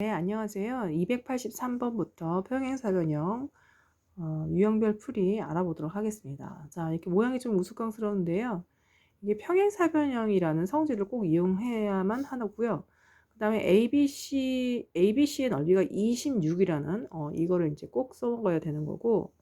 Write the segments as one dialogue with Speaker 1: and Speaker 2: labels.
Speaker 1: 네, 안녕하세요. 283번부터 평행사 변형 어, 유형별 풀이 알아보도록 하겠습니다. 자, 이렇게 모양이 좀 우스꽝스러운데요. 이게 평행사 변형이라는 성질을 꼭 이용해야만 하고요. 그 다음에 ABC, ABC의 넓이가 26이라는 어, 이거를 이제 꼭 써먹어야 되는 거고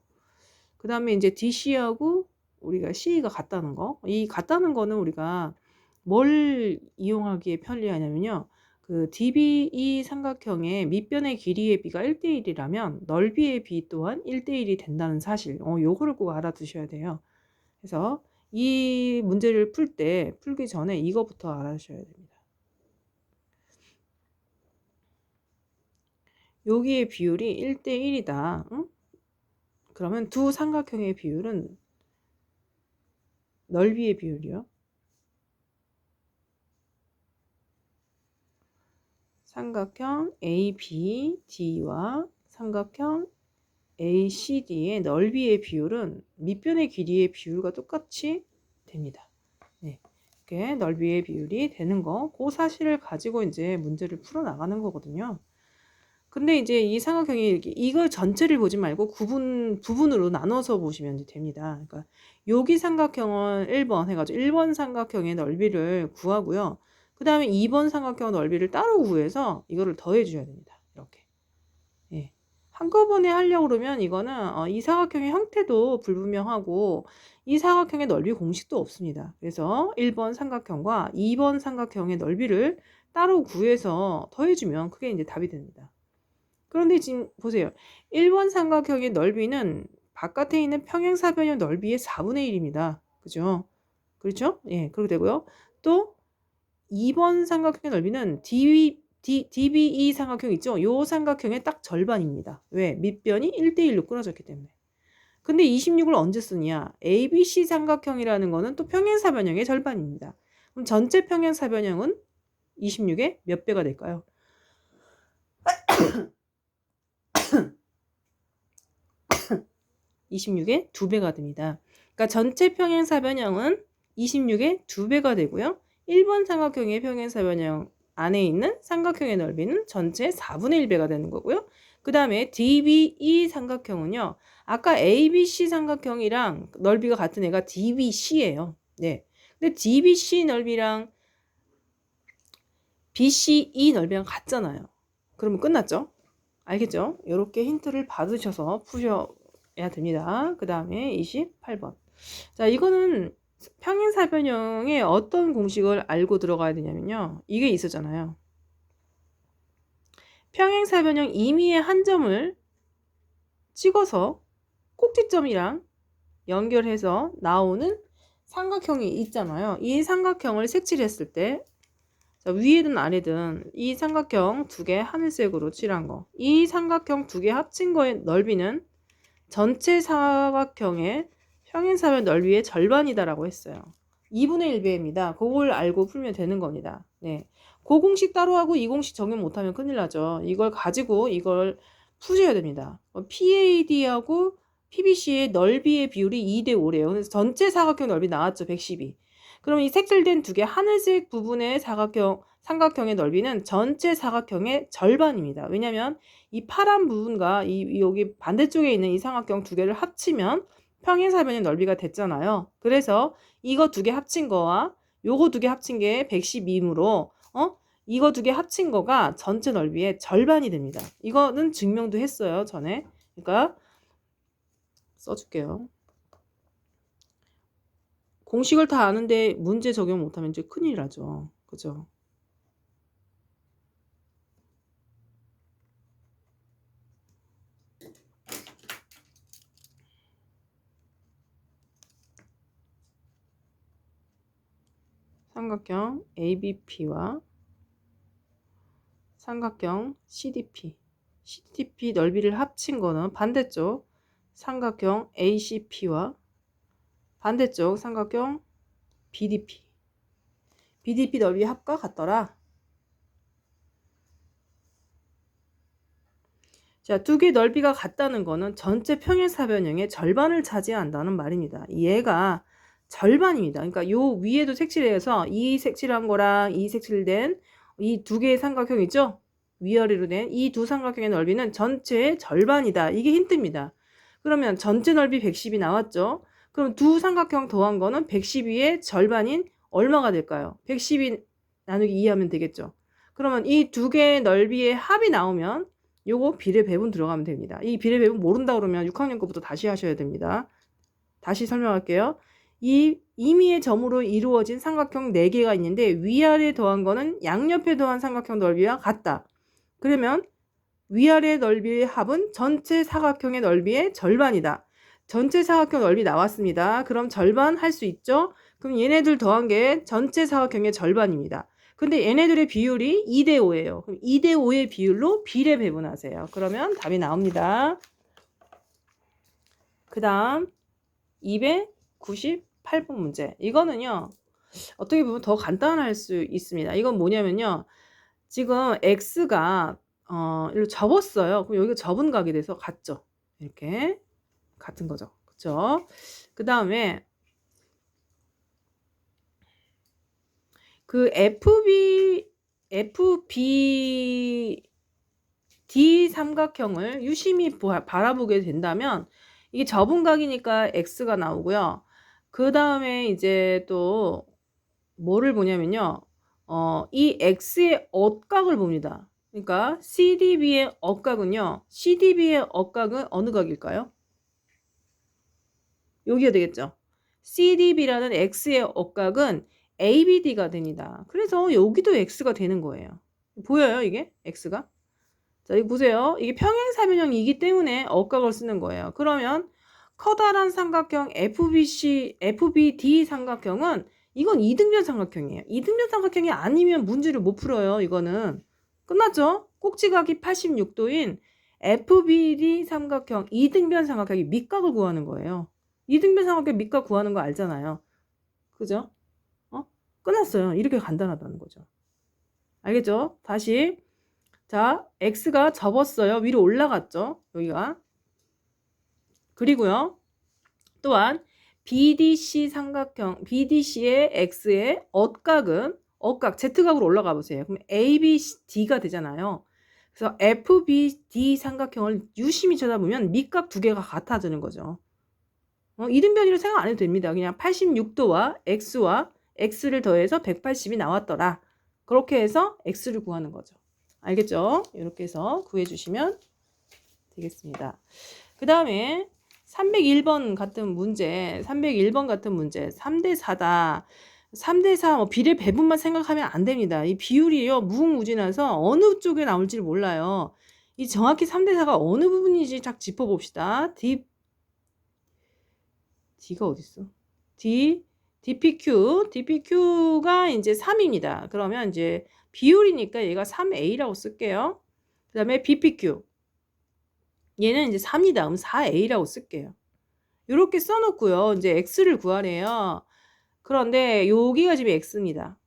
Speaker 1: 그 다음에 이제 DC하고 우리가 C가 같다는 거. 이 같다는 거는 우리가 뭘 이용하기에 편리하냐면요. 그 DBE 삼각형의 밑변의 길이의 비가 1대1이라면 넓이의 비 또한 1대1이 된다는 사실. 어, 요거를 꼭 알아두셔야 돼요. 그래서 이 문제를 풀 때 풀기 전에 이거부터 알아주셔야 됩니다. 여기의 비율이 1대1이다. 응? 그러면 두 삼각형의 비율은 넓이의 비율이요. 삼각형 ABD와 삼각형 ACD의 넓이의 비율은 밑변의 길이의 비율과 똑같이 됩니다. 네. 이렇게 넓이의 비율이 되는 거, 그 사실을 가지고 이제 문제를 풀어 나가는 거거든요. 근데 이제 이 삼각형이 이렇게 이걸 전체를 보지 말고 구분 부분으로 나눠서 보시면 됩니다. 그러니까 여기 삼각형은 1번 해가지고 1번 삼각형의 넓이를 구하고요. 그 다음에 2번 삼각형 넓이를 따로 구해서 이거를 더해 주셔야 됩니다. 이렇게. 예. 한꺼번에 하려고 그러면 이거는 어, 이 사각형의 형태도 불분명하고 이 사각형의 넓이 공식도 없습니다. 그래서 1번 삼각형과 2번 삼각형의 넓이를 따로 구해서 더해주면 그게 이제 답이 됩니다. 그런데 지금 보세요. 1번 삼각형의 넓이는 바깥에 있는 평행사변형 넓이의 4분의 1입니다. 그죠? 그렇죠? 예, 그렇게 되고요. 또 2번 삼각형의 넓이는 DB, D, DBE 삼각형 있죠? 요 삼각형의 딱 절반입니다. 왜? 밑변이 1대1로 끊어졌기 때문에. 근데 26을 언제 쓰냐? ABC 삼각형이라는 거는 또 평행사변형의 절반입니다. 그럼 전체 평행사변형은 26의 몇 배가 될까요? 26의 2배가 됩니다. 그러니까 전체 평행사변형은 26의 2배가 되고요. 1번 삼각형의 평행사 변형 안에 있는 삼각형의 넓이는 전체 4분의 1배가 되는 거고요. 그 다음에 DBE 삼각형은요. 아까 ABC 삼각형이랑 넓이가 같은 애가 DBC예요. 네. 근데 DBC 넓이랑 BCE 넓이랑 같잖아요. 그러면 끝났죠? 알겠죠? 이렇게 힌트를 받으셔서 푸셔야 됩니다. 그 다음에 28번. 자, 이거는 평행사변형의 어떤 공식을 알고 들어가야 되냐면요. 이게 있었잖아요. 평행사변형 임의의 한 점을 찍어서 꼭지점이랑 연결해서 나오는 삼각형이 있잖아요. 이 삼각형을 색칠했을 때 위에든 아래든 이 삼각형 두 개 하늘색으로 칠한 거. 이 삼각형 두 개 합친 거의 넓이는 전체 사각형의 평행사변 넓이의 절반이다라고 했어요. 2분의 1배입니다. 그걸 알고 풀면 되는 겁니다. 네. 그 공식 따로 하고 이 공식 적용 못하면 큰일 나죠. 이걸 가지고 이걸 푸셔야 됩니다. PAD하고 PBC의 넓이의 비율이 2대 5래요. 그래서 전체 사각형 넓이 나왔죠. 112. 그럼 이 색칠된 두 개 하늘색 부분의 사각형 삼각형의 넓이는 전체 사각형의 절반입니다. 왜냐하면 이 파란 부분과 이 여기 반대쪽에 있는 이 삼각형 두 개를 합치면 평행사변의 넓이가 됐잖아요. 그래서 이거 두 개 합친 거와 요거 두 개 합친 게 112이므로 어? 이거 두 개 합친 거가 전체 넓이의 절반이 됩니다. 이거는 증명도 했어요, 전에. 그러니까 써줄게요. 공식을 다 아는데 문제 적용 못하면 이제 큰일 나죠. 그죠? 삼각형 ABP와 삼각형 CDP. CDP 넓이를 합친 거는 반대쪽 삼각형 ACP와 반대쪽 삼각형 BDP. BDP 넓이 합과 같더라. 자, 두 개 넓이가 같다는 거는 전체 평행사변형의 절반을 차지한다는 말입니다. 얘가 절반입니다. 그러니까 요 위에도 색칠해서 이 색칠한 거랑 이 색칠된 이 두 개의 삼각형 있죠? 위아래로 된 이 두 삼각형의 넓이는 전체의 절반이다. 이게 힌트입니다. 그러면 전체 넓이 110이 나왔죠? 그럼 두 삼각형 더한 거는 112의 절반인 얼마가 될까요? 112 나누기 2 하면 되겠죠. 그러면 이 두 개의 넓이의 합이 나오면 요거 비례 배분 들어가면 됩니다. 이 비례 배분 모른다 그러면 6학년 거부터 다시 하셔야 됩니다. 다시 설명할게요. 이 임의의 점으로 이루어진 삼각형 4개가 있는데 위아래 더한 거는 양옆에 더한 삼각형 넓이와 같다. 그러면 위아래 넓이의 합은 전체 사각형의 넓이의 절반이다. 전체 사각형 넓이 나왔습니다. 그럼 절반 할 수 있죠? 그럼 얘네들 더한 게 전체 사각형의 절반입니다. 근데 얘네들의 비율이 2대 5예요. 그럼 2대 5의 비율로 비례 배분하세요. 그러면 답이 나옵니다. 그 다음 298번 문제. 이거는요. 어떻게 보면 더 간단할 수 있습니다. 이건 뭐냐면요. 지금 x가 어, 이로 접었어요. 그럼 여기가 접은 각이 돼서 같죠. 이렇게 같은 거죠. 그렇죠? 그 다음에 그 FB FB D 삼각형을 유심히 바라보게 된다면 이게 접은 각이니까 x가 나오고요. 그 다음에 이제 또 뭐를 보냐면요. 어, 이 x의 억각을 봅니다. 그러니까 CDB의 억각은요. CDB의 억각은 어느 각일까요? 여기가 되겠죠. CDB라는 x의 억각은 ABD가 됩니다. 그래서 여기도 x가 되는 거예요. 보여요, 이게? x가? 자, 이거 보세요. 이게 평행사변형이기 때문에 억각을 쓰는 거예요. 그러면 커다란 삼각형 FBC, FBD 삼각형은 이건 이등변 삼각형이에요. 이등변 삼각형이 아니면 문제를 못 풀어요. 이거는. 끝났죠? 꼭지각이 86도인 FBD 삼각형, 이등변 삼각형이 밑각을 구하는 거예요. 이등변 삼각형 밑각 구하는 거 알잖아요. 그죠? 어? 끝났어요. 이렇게 간단하다는 거죠. 알겠죠? 다시. 자, x가 접었어요. 위로 올라갔죠? 여기가. 그리고요. 또한 BDC 삼각형, BDC의 x의 억각은 억각, z각으로 올라가 보세요. 그럼 ABD가 되잖아요. 그래서 FBD 삼각형을 유심히 쳐다보면 밑각 두 개가 같아지는 거죠. 어, 이등변이라 생각 안 해도 됩니다. 그냥 86도와 x와 x를 더해서 180이 나왔더라. 그렇게 해서 x를 구하는 거죠. 알겠죠? 이렇게 해서 구해주시면 되겠습니다. 그 다음에 301번 같은 문제, 301번 같은 문제, 3대 4다. 3대 4 뭐 비례 배분만 생각하면 안 됩니다. 이 비율이요, 무궁무진해서 어느 쪽에 나올지 몰라요. 이 정확히 3대 4가 어느 부분인지 딱 짚어 봅시다. D, D가 어딨어? D, DPQ, DPQ가 이제 3입니다. 그러면 이제 비율이니까 얘가 3A라고 쓸게요. 그 다음에 BPQ. 얘는 이제 3이다. 그럼 4A라고 쓸게요. 이렇게 써놓고요. 이제 X를 구하래요. 그런데 여기가 지금 X입니다.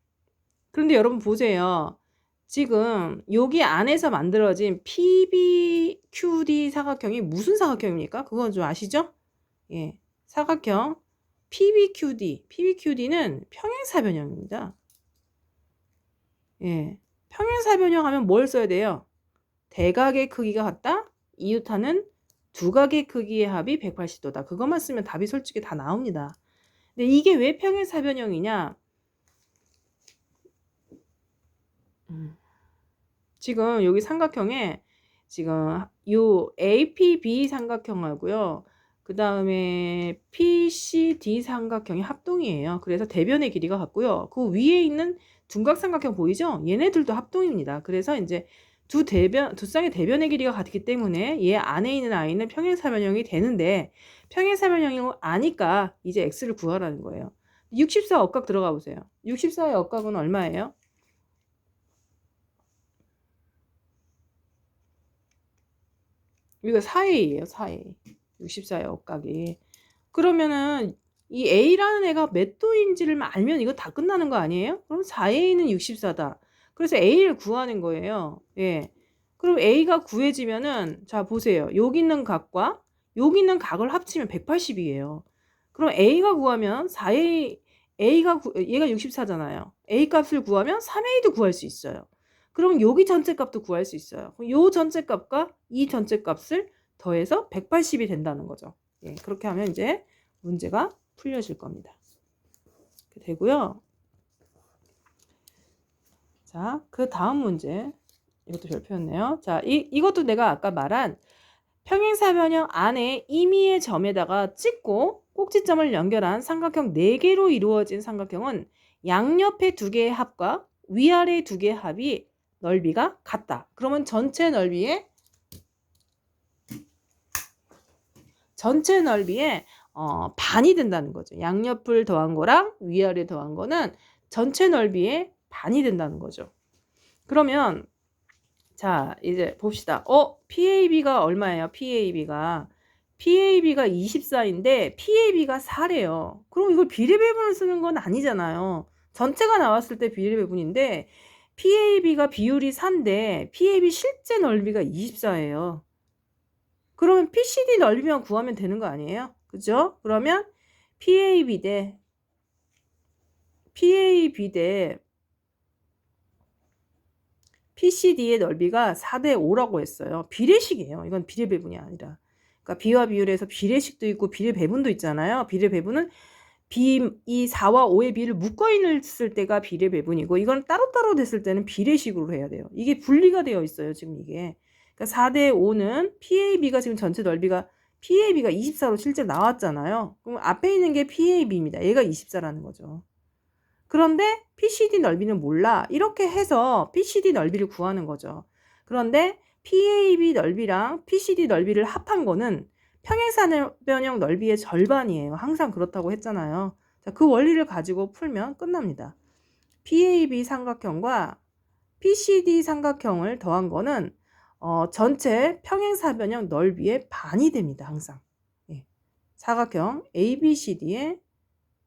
Speaker 1: 그런데 여러분 보세요. 지금 여기 안에서 만들어진 PBQD 사각형이 무슨 사각형입니까? 그건 좀 아시죠? 예. 사각형 PBQD. PBQD는 평행사변형입니다. 예. 평행사변형 하면 뭘 써야 돼요? 대각의 크기가 같다? 이웃하는 두 각의 크기의 합이 180도다. 그것만 쓰면 답이 솔직히 다 나옵니다. 근데 이게 왜 평행사변형이냐? 음. 지금 여기 삼각형에 지금 요 APB 삼각형하고요. 그 다음에 PCD 삼각형이 합동이에요. 그래서 대변의 길이가 같고요. 그 위에 있는 둔각 삼각형 보이죠? 얘네들도 합동입니다. 그래서 이제 두 대변 두 쌍의 대변의 길이가 같기 때문에 얘 안에 있는 아이는 평행사변형이 되는데 평행사변형이 아니까 이제 x를 구하라는 거예요. 64 억각 들어가 보세요. 64의 억각은 얼마예요? 여기가 4a예요. 4a. 64의 억각이. 그러면은 이 a라는 애가 몇 도인지를 알면 이거 다 끝나는 거 아니에요? 그럼 4a는 64다. 그래서 a를 구하는 거예요. 예. 그럼 a가 구해지면은 자 보세요. 여기 있는 각과 여기 있는 각을 합치면 180이에요. 그럼 a가 구하면 4a a가 구, 얘가 64잖아요. a 값을 구하면 3a도 구할 수 있어요. 그럼 여기 전체 값도 구할 수 있어요. 요 전체 값과 이 전체 값을 더해서 180이 된다는 거죠. 예, 그렇게 하면 이제 문제가 풀려질 겁니다. 되고요. 자, 그 다음 문제. 이것도 별표였네요. 자, 이, 이것도 내가 아까 말한 평행사변형 안에 임의의 점에다가 찍고 꼭지점을 연결한 삼각형 4개로 이루어진 삼각형은 양옆의 두 개의 합과 위아래 두 개의 합이 넓이가 같다. 그러면 전체 넓이의 전체 넓이의 어, 반이 된다는 거죠. 양옆을 더한 거랑 위아래 더한 거는 전체 넓이의 반이 된다는 거죠. 그러면 자 이제 봅시다. 어 PAB가 얼마예요? PAB가 PAB가 24인데 PAB가 4래요. 그럼 이걸 비례배분을 쓰는 건 아니잖아요. 전체가 나왔을 때 비례배분인데 PAB가 비율이 4인데 PAB 실제 넓이가 24예요. 그러면 PCD 넓이만 구하면 되는 거 아니에요? 그죠? 그러면 PAB 대 PAB 대 PCD의 넓이가 4대 5라고 했어요. 비례식이에요. 이건 비례 배분이 아니라. 그러니까 비와 비율에서 비례식도 있고 비례 배분도 있잖아요. 비례 배분은 비, 이 4와 5의 비를 묶어 있을 때가 비례 배분이고 이건 따로따로 됐을 때는 비례식으로 해야 돼요. 이게 분리가 되어 있어요. 지금 이게. 그러니까 4대 5는 PAB가 지금 전체 넓이가 PAB가 24로 실제 나왔잖아요. 그럼 앞에 있는 게 PAB입니다. 얘가 24라는 거죠. 그런데 PCD 넓이는 몰라. 이렇게 해서 PCD 넓이를 구하는 거죠. 그런데 PAB 넓이랑 PCD 넓이를 합한 거는 평행사변형 넓이의 절반이에요. 항상 그렇다고 했잖아요. 자, 그 원리를 가지고 풀면 끝납니다. PAB 삼각형과 PCD 삼각형을 더한 거는 어, 전체 평행사변형 넓이의 반이 됩니다. 항상. 예. 사각형 ABCD의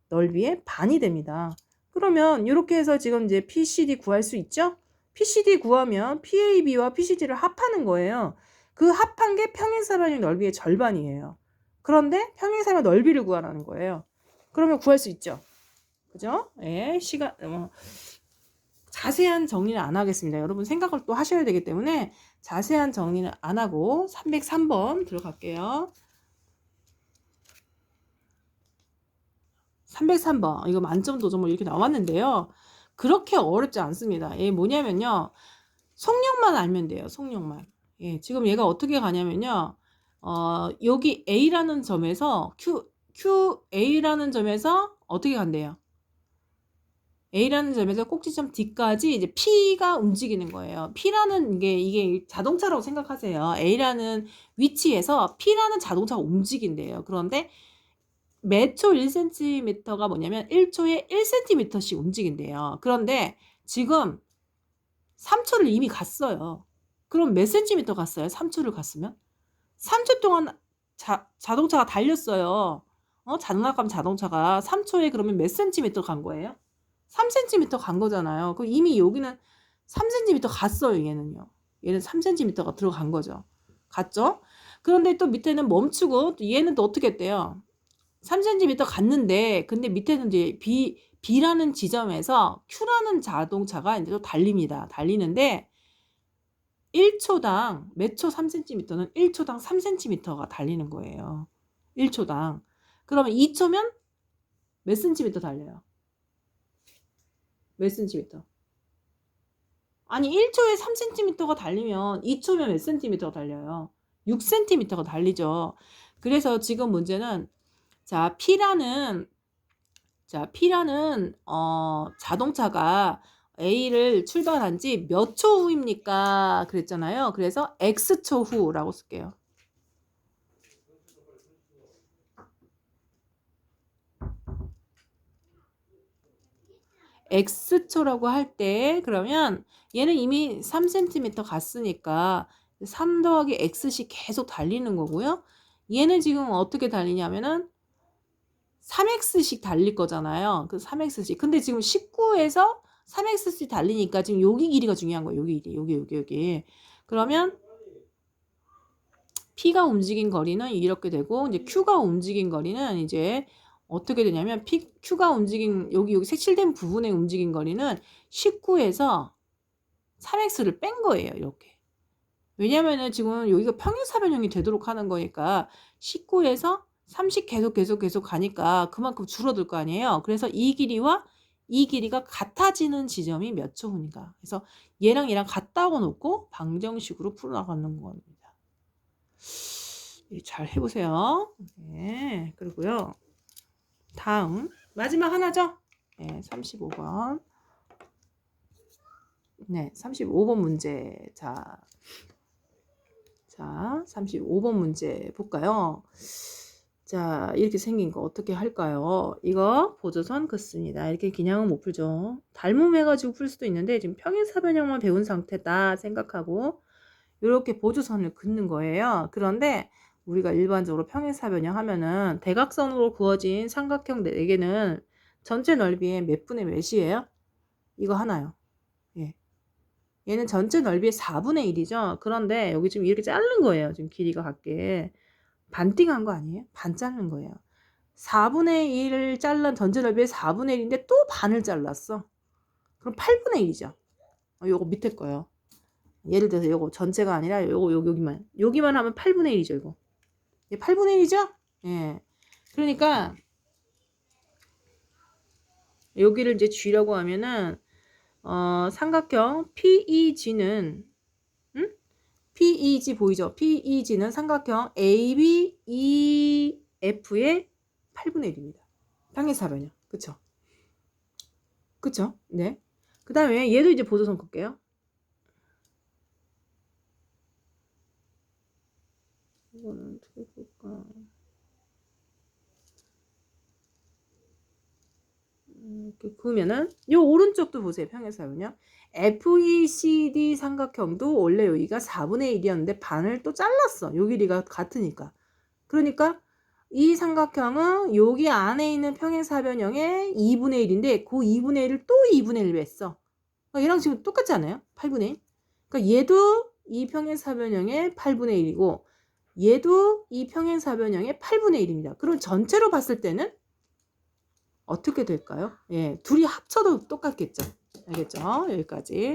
Speaker 1: 넓이의 반이 됩니다. 그러면 이렇게 해서 지금 이제 PCD 구할 수 있죠? PCD 구하면 PAB와 PCD를 합하는 거예요. 그 합한 게 평행사변형 넓이의 절반이에요. 그런데 평행사변 넓이를 구하라는 거예요. 그러면 구할 수 있죠. 그죠? 예, 시간, 뭐, 자세한 정리는 안 하겠습니다. 여러분 생각을 또 하셔야 되기 때문에 자세한 정리는 안 하고 303번 들어갈게요. 303번 이거 만점 도전 뭐 이렇게 나왔는데요. 그렇게 어렵지 않습니다. 얘 뭐냐면요. 속력만 알면 돼요. 속력만. 예, 지금 얘가 어떻게 가냐면요. 어, 여기 A라는 점에서 Q, QA라는 점에서 어떻게 간대요? A라는 점에서 꼭지점 D까지 이제 P가 움직이는 거예요. P라는 게 이게 자동차라고 생각하세요. A라는 위치에서 P라는 자동차가 움직인대요. 그런데 매초 1cm가 뭐냐면 1초에 1cm씩 움직인대요. 그런데 지금 3초를 이미 갔어요. 그럼 몇 cm 갔어요? 3초를 갔으면? 3초 동안 자, 자동차가 달렸어요. 어? 장난감 자동차가 3초에 그러면 몇 cm 간 거예요? 3cm 간 거잖아요. 그럼 이미 여기는 3cm 갔어요, 얘는요. 얘는 3cm가 들어간 거죠. 갔죠? 그런데 또 밑에는 멈추고 얘는 또 어떻게 했대요? 3cm 갔는데 근데 밑에는 이제 B B라는 지점에서 Q라는 자동차가 이제 또 달립니다. 달리는데 1초당 몇 초 3cm는 1초당 3cm가 달리는 거예요. 1초당. 그러면 2초면 몇 cm 달려요? 몇 cm? 아니 1초에 3cm가 달리면 2초면 몇 cm가 달려요? 6cm가 달리죠. 그래서 지금 문제는 자, P라는 자, P라는 어, 자동차가 A를 출발한 지 몇 초 후입니까? 그랬잖아요. 그래서 X초 후라고 쓸게요. X초라고 할 때 그러면 얘는 이미 3cm 갔으니까 3 더하기 X씩 계속 달리는 거고요. 얘는 지금 어떻게 달리냐면은 3x씩 달릴 거잖아요. 그 3x씩. 근데 지금 19에서 3x씩 달리니까 지금 여기 길이가 중요한 거예요. 여기 길이. 여기 여기 여기. 그러면 p가 움직인 거리는 이렇게 되고 이제 q가 움직인 거리는 이제 어떻게 되냐면 p q가 움직인 여기 여기 색칠된 부분에 움직인 거리는 19에서 3x를 뺀 거예요. 이렇게. 왜냐면은 지금 여기가 평행사변형이 되도록 하는 거니까 19에서 30 계속 계속 계속 가니까 그만큼 줄어들 거 아니에요. 그래서 이 길이와 이 길이가 같아지는 지점이 몇 초 후인가. 그래서 얘랑 얘랑 같다고 놓고 방정식으로 풀어나가는 겁니다. 예, 잘 해보세요. 네, 그리고요. 다음 마지막 하나죠? 네, 35번. 네, 35번 문제. 자, 자, 35번 문제 볼까요? 자, 이렇게 생긴 거 어떻게 할까요? 이거 보조선 긋습니다. 이렇게 그냥은 못 풀죠. 닮음해가지고 풀 수도 있는데 지금 평행사변형만 배운 상태다 생각하고 이렇게 보조선을 긋는 거예요. 그런데 우리가 일반적으로 평행사변형 하면은 대각선으로 그어진 삼각형 4개는 전체 넓이의 몇 분의 몇이에요? 이거 하나요. 예. 얘는 전체 넓이의 4분의 1이죠. 그런데 여기 지금 이렇게 자른 거예요. 지금 길이가 같게. 반띵한 거 아니에요? 반 자른 거예요. 4분의 1을 잘란 전체 넓이의 4분의 1인데 또 반을 잘랐어. 그럼 8분의 1이죠. 어, 요거 밑에 거요. 예를 들어서 요거 전체가 아니라 요거 요, 여기만. 여기만 하면 8분의 1이죠, 이거. 얘 8분의 1이죠? 예. 그러니까 여기를 이제 쥐라고 하면은 어, 삼각형 PEG는 음? PEG 보이죠? PEG는 삼각형 ABEF의 8분의 1입니다. 평행사변형. 그쵸? 그쵸? 네. 그 다음에 얘도 이제 보조선 긋게요. 이거는 어떻게 볼까? 이렇게 그으면은 요 오른쪽도 보세요. 평행사변형. FECD 삼각형도 원래 여기가 4분의 1이었는데 반을 또 잘랐어. 요 길이가 같으니까. 그러니까 이 삼각형은 여기 안에 있는 평행사변형의 2분의 1인데 그 2분의 1을 또 2분의 1로 했어. 그러니까 얘랑 지금 똑같지 않아요? 8분의 1. 그러니까 얘도 이 평행사변형의 8분의 1이고 얘도 이 평행사변형의 8분의 1입니다. 그럼 전체로 봤을 때는 어떻게 될까요? 예, 둘이 합쳐도 똑같겠죠. 알겠죠? 여기까지.